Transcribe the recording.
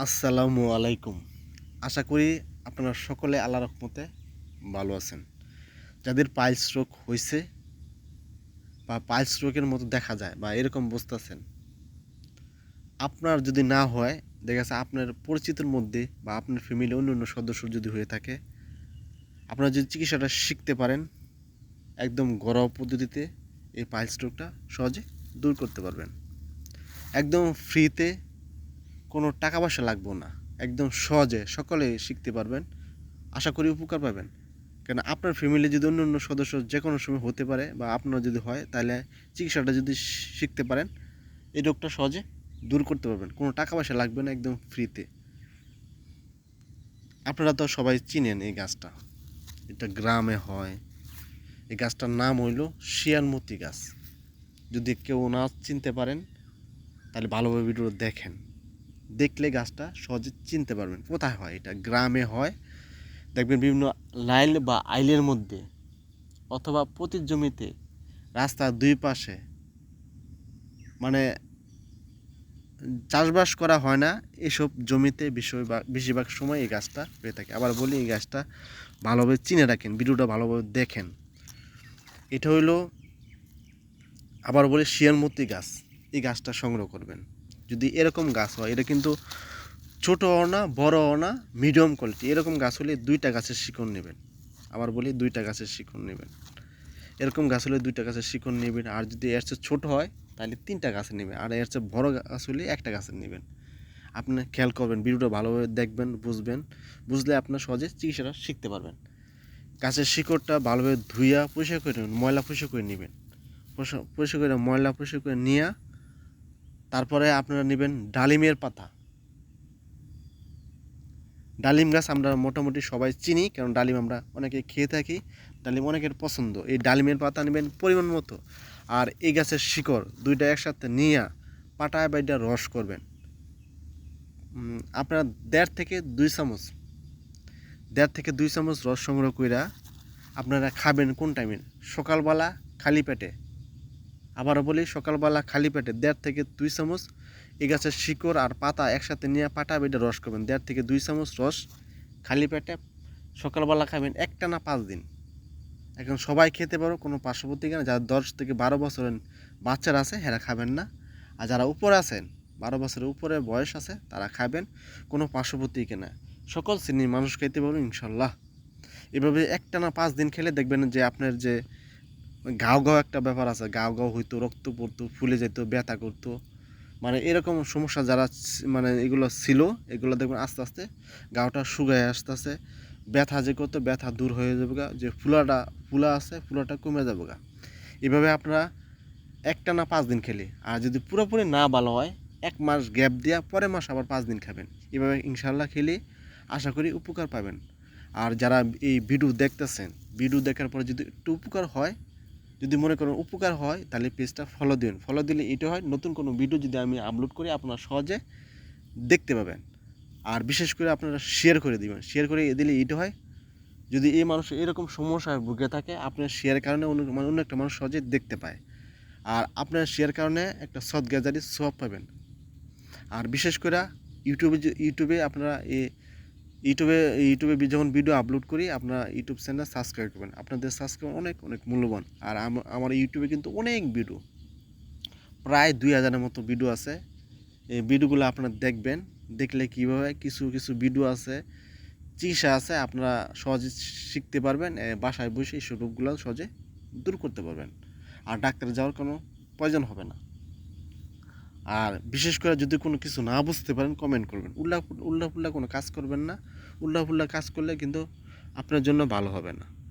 আসসালামু আলাইকুম। আশা করি আপনারা সকলে আল্লাহ রহমতে ভালো আছেন। যাদের পাইলস রোগ হয়েছে বা পাইলস রোগের মতো দেখা যায় বা এরকম বুঝতেছেন আপনার যদি না হয়, দেখা যাচ্ছে আপনার পরিচিতের মধ্যে বা আপনার ফ্যামিলি অন্য অন্য সদস্য যদি হয়ে থাকে, আপনারা যদি চিকিৎসাটা শিখতে পারেন, একদম ঘরোয়া পদ্ধতিতে এই পাইলস রোগটা সহজে দূর করতে পারবেন। একদম ফ্রিতে কোনো টাকা পয়সা লাগবে না। একদম সহজে সকলে শিখতে পারবেন। আশা করি উপকার পাবেন। কেন আপনার ফ্যামিলি যদি অন্য অন্য সদস্য যে কোনো সময় হতে পারে বা আপনার যদি হয়, তাহলে চিকিৎসাটা যদি শিখতে পারেন, এই রোগটা সহজে দূর করতে পারবেন। কোনো টাকা পয়সা লাগবে না, একদম ফ্রিতে আপনারা তো সবাই চিনেন এই গাছটা। এটা গ্রামে হয়। এই গাছটার নাম হইল শিয়ানমতি গাছ। যদি কেউ না চিনতে পারেন, তাহলে ভালোভাবে ভিডিও দেখেন। দেখলে গাছটা সহজে চিনতে পারবেন। কোথায় হয় এটা? গ্রামে হয়। দেখবেন বিভিন্ন লাইল বা আইলের মধ্যে অথবা প্রতি জমিতে রাস্তার দুই পাশে মানে চাষবাস করা হয় না, এসব জমিতে বিষয় বা বেশিরভাগ সময় এই গাছটা হয়ে থাকে। আবার বলি, এই গাছটা ভালোভাবে চিনে রাখেন, ভিডিওটা ভালোভাবে দেখেন। এটা হইল, আবার বলি শিয়ানমতি গাছ। এই গাছটা সংগ্রহ করবেন। যদি এরকম গাছ হয়, এটা কিন্তু ছোট ছোটও না বড় বড়ও না মিডিয়াম কোয়ালিটি এরকম গাছ হলে দুইটা গাছের শিকড় নেবেন। আবার বলি দুইটা গাছের শিকড় নেবেন। এরকম গাছ হলে দুইটা গাছের শিকড় নেবেন। আর যদি এর চেয়ে ছোটো হয়, তাহলে তিনটা গাছের নেবেন। আর এর চেয়ে বড় গাছ হলে একটা গাছের নেবেন। আপনি খেয়াল করবেন, ভিডিওটা ভালোভাবে দেখবেন, বুঝবেন। বুঝলে আপনার সহজে চিকিৎসাটা শিখতে পারবেন। গাছের শিকড়টা ভালোভাবে ধুইয়া পরিষ্কার করে নেবেন, ময়লা পরিষ্কার করে নেবেন। পরিষ্কার করে ময়লা পরিষ্কার করে নিয়ে তারপরে আপনারা নেবেন ডালিমের পাতা। ডালিম গাছ আমরা মোটামুটি সবাই চিনি, কারণ ডালিম আমরা অনেকে খেয়ে থাকি। ডালিম অনেকের পছন্দ। এই ডালিমের পাতা নেবেন পরিমাণ মতো। আর এই গাছের শিকড় দুইটা একসাথে নিয়ে পাটায় বাইটা রস করবেন। আপনারা দেড় থেকে দুই চামচ, দেড় থেকে দুই চামচ রস সংগ্রহ কইরা আপনারা খাবেন কোন টাইমে সকালবেলা খালি পেটে। আবারও বলি, সকালবেলা খালি পেটে দেড় থেকে দুই চামচ এই গাছের শিকড় আর পাতা একসাথে নিয়ে পাটা বেটে রস করবেন দেড় থেকে দুই চামচ রস খালি পেটে সকালবেলা খাবেন একটা না পাঁচ দিন। এখন সবাই খেতে পারো কোনো পার্শ্ববর্তী না, যারা দশ থেকে বারো বছরের বাচ্চারা আছে, হেরা খাবেন না। আর যারা উপরে আছেন, বারো বছরের উপরে বয়স আছে, তারা খাবেন, কোনো পার্শ্ববর্তী না। সকল শ্রেণির মানুষ খেতে পারবেন ইনশাল্লাহ। এভাবে একটা না পাঁচ দিন খেলে দেখবেন যে আপনার যে গাও গাও একটা ব্যাপার আছে গাও গাও হইতো, রক্ত পড়তো, ফুলে যেত ব্যথা করতো। মানে এরকম সমস্যা যারা মানে এগুলো ছিল, এগুলো দেখবেন আস্তে আস্তে গাওটা শুকায় আস্তে আস্তে ব্যথা যে করতো ব্যথা দূর হয়ে যাবে গা যে ফুলাটা, ফুলা আছে, ফুলাটা কমে যাবে গা এভাবে আপনারা একটা না পাঁচ দিন খেলে। আর যদি পুরোপুরি না ভালো হয়, এক মাস গ্যাপ দিয়া পরের মাস আবার পাঁচ দিন খাবেন। এভাবে ইনশাল্লাহ খেলে আশা করি উপকার পাবেন। আর যারা এই ভিডিও দেখতেছেন, ভিডিও দেখার পরে যদি একটু উপকার হয় যদি মনে করেন উপকার হয়, তাহলে পেজটা ফলো দিন। ফলো দিলে এটা হয়, নতুন কোনো ভিডিও যদি আমি আপলোড করি, আপনারা সহজে দেখতে পাবেন। আর বিশেষ করে আপনারা শেয়ার করে দিবেন। শেয়ার করে দিলে এটা হয়, যদি এই মানুষ এরকম সমস্যায় ভুগে থাকে, আপনার শেয়ার কারণে অন্য মানে অন্য একটা মানুষ সহজে দেখতে পায়। আর আপনার শেয়ার কারণে একটা সৎ গ্যাজারি সব পাবেন। আর বিশেষ করে ইউটিউবে ইউটিউবে আপনারা এই ইউটিউবে ইউটিউবে যখন ভিডিও আপলোড করি, আপনারা ইউটিউব চ্যানেল সাবস্ক্রাইব করবেন। আপনাদের সাবস্ক্রাইব অনেক অনেক মূল্যবান। আর আম- আমার ইউটিউবে কিন্তু অনেক ভিডিও প্রায় দুই হাজারের মতো ভিডিও আছে। এই ভিডিওগুলো আপনারা দেখবেন। দেখলে কীভাবে কিছু কিছু ভিডিও আছে, চিকিৎসা আছে, আপনারা সহজে শিখতে পারবেন। বাসায় বসে এই রোগগুলো সহজে দূর করতে পারবেন। আর ডাক্তারে যাওয়ার কোনো প্রয়োজন হবে না। আর বিশেষ করে যদি কোনো কিছু না বুঝতে পারেন কমেন্ট করবেন। উল্লা উল্লাফুল্লা কোনো কাজ করবেন না। উল্লাফুল্লা কাজ করলে কিন্তু আপনার জন্য ভালো হবে না।